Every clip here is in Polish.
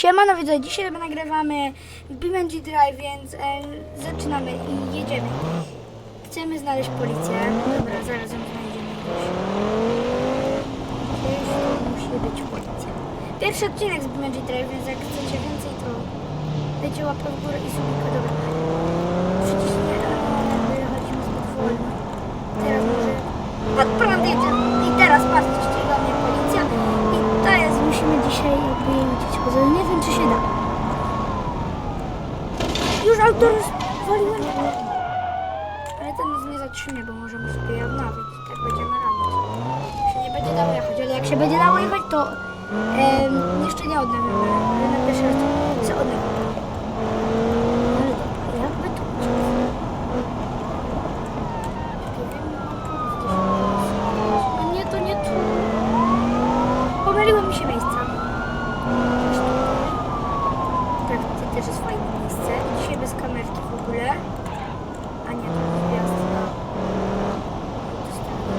Siemano widzę, dzisiaj nagrywamy BeamNG Drive, więc e, zaczynamy i jedziemy. Chcemy znaleźć policję. Dobra, zaraz ją znajdziemy gdzieś. Musi być policja. Pierwszy odcinek z BeamNG Drive, więc jak chcecie więcej, to dajcie łapkę w górę i subika. Dobra. Przecież nie, wychodzimy zbyt wolno. Teraz może... Pod prąd jedzie. I teraz patrzcie, ściga mnie policja. I to jest, musimy dzisiaj poza. Nie wiem, czy się da. Już auto rozwaliłem. Ale nas nie zatrzymie, bo możemy sobie odnowić. Tak będziemy robić. Się nie będzie dało jechać, ale jak się będzie dało jechać, to em, jeszcze nie odnawiamy. Na pierwszy raz co odnawiamy. Ale dobra, jakby to No nie, to nie tu. Pomyliło mi się miejsca. Tak, to też jest fajne miejsce. I dzisiaj bez kamerki w ogóle. A nie, to jest wjazd na autostradę.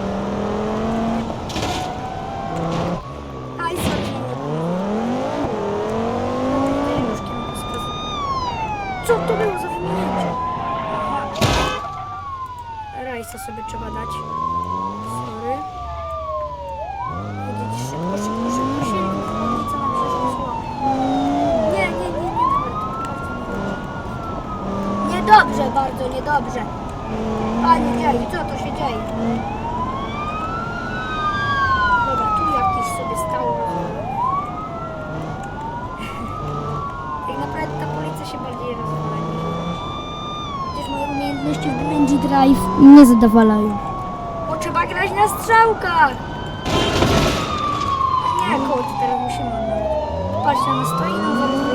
Aj, sorry. nie było. Tutaj już kierunkowskazu. Co to było za wymienięcie? Aha. Rajsa sobie trzeba dać. Sorry. Jedzieć szybko, szybko, szybko, szybko. Nie, nie, nie, nie, bardzo niedobrze. Niedobrze, bardzo niedobrze. Panie dzieje, co to się dzieje? Dobra, tu jakiś sobie stał. Tak naprawdę ta policja się bardziej rozwala niż Chociaż umiejętności w Drive nie zadowalają. Bo trzeba grać na strzałkach! Nie, koło to teraz musimy. Patrzcie, ona stoi, no zaraz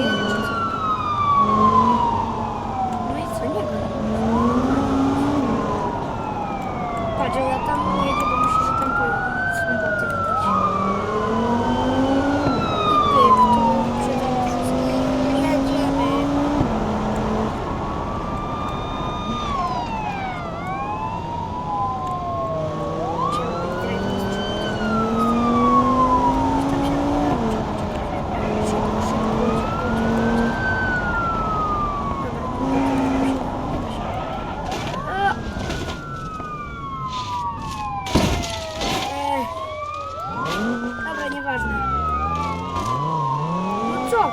co?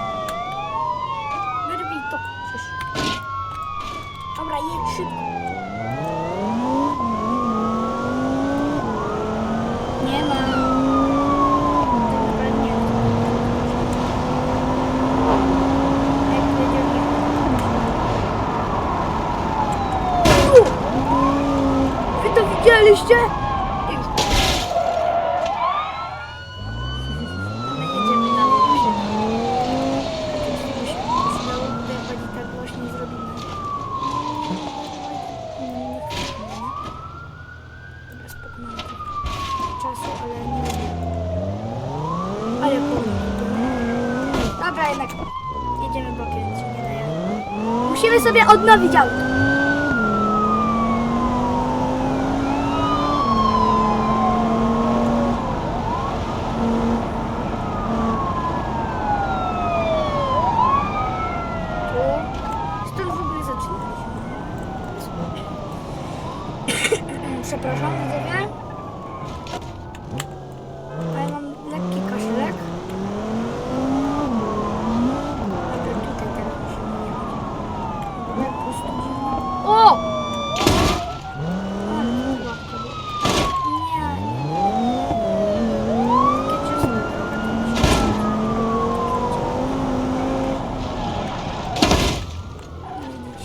Wyrwij to przecież. Dobra, jedź szybko. Widzieliście? Czasu, ale nie Ale powoli. Dobra, jednak jedziemy bokiem, się nie daje. Musimy sobie odnowić auto. Przepraszam, widzowie.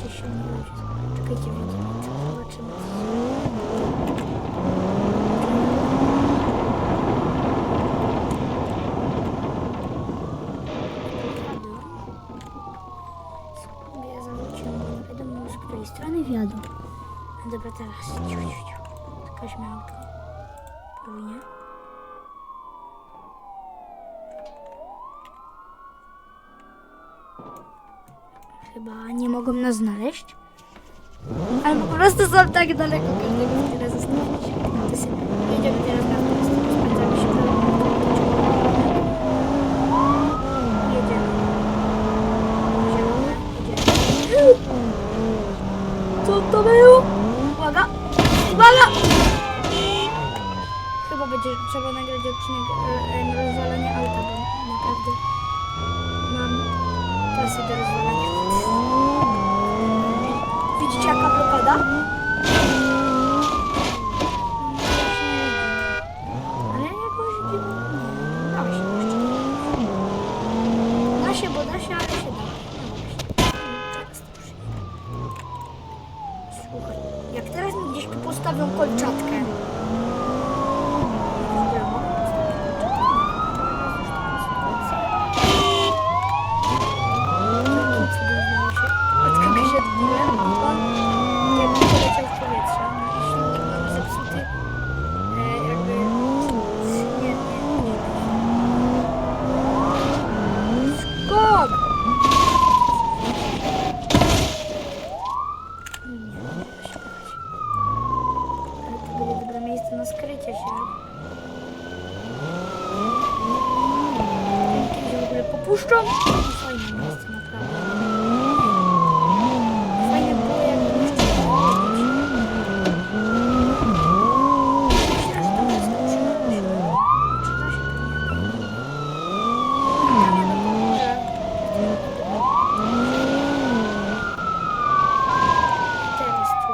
80. Czekajcie, widzimy, zobaczymy. Sobie zawróciłem, bo wiadomo z której strony wiadomo. Dobra, teraz ciu, ciu, ciu. Tylko śmiałko. Powinien. chyba nie mogą nas znaleźć. Ale po prostu są tak daleko, każdego tyle zostawić. To sobie jedziemy teraz na prosto, do Jedziemy. Zielone, jedziemy. Co to było? Uwaga! Uwaga! Chyba będzie trzeba nagrać odcinek e, e rozwalenia, ale będzie dobre miejsce na skrycie się. Kiedyś w ogóle popuszczą. Fajne miejsce, naprawdę. Fajne było, jakby jeszcze chodzić. Myślę, że to jest dobrze. Czy da się to nie da? Tam ja do pomoże. Teraz tu.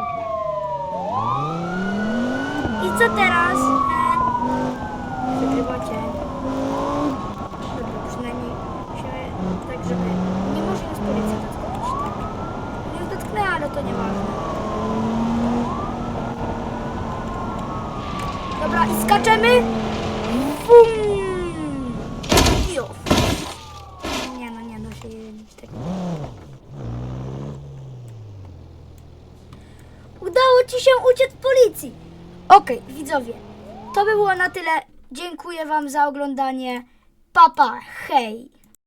I co teraz? Wygrywacie. Dobra, przynajmniej się tak, żeby nie może nas policja dotknąć, tak. Nie dotknę, ale to nieważne. Dobra, i skaczemy. Bum! Jo. Nie no, nie da się tak. Udało ci się uciec policji. Okej, widzowie, to by było na tyle. Dziękuję wam za oglądanie. Papa, hej!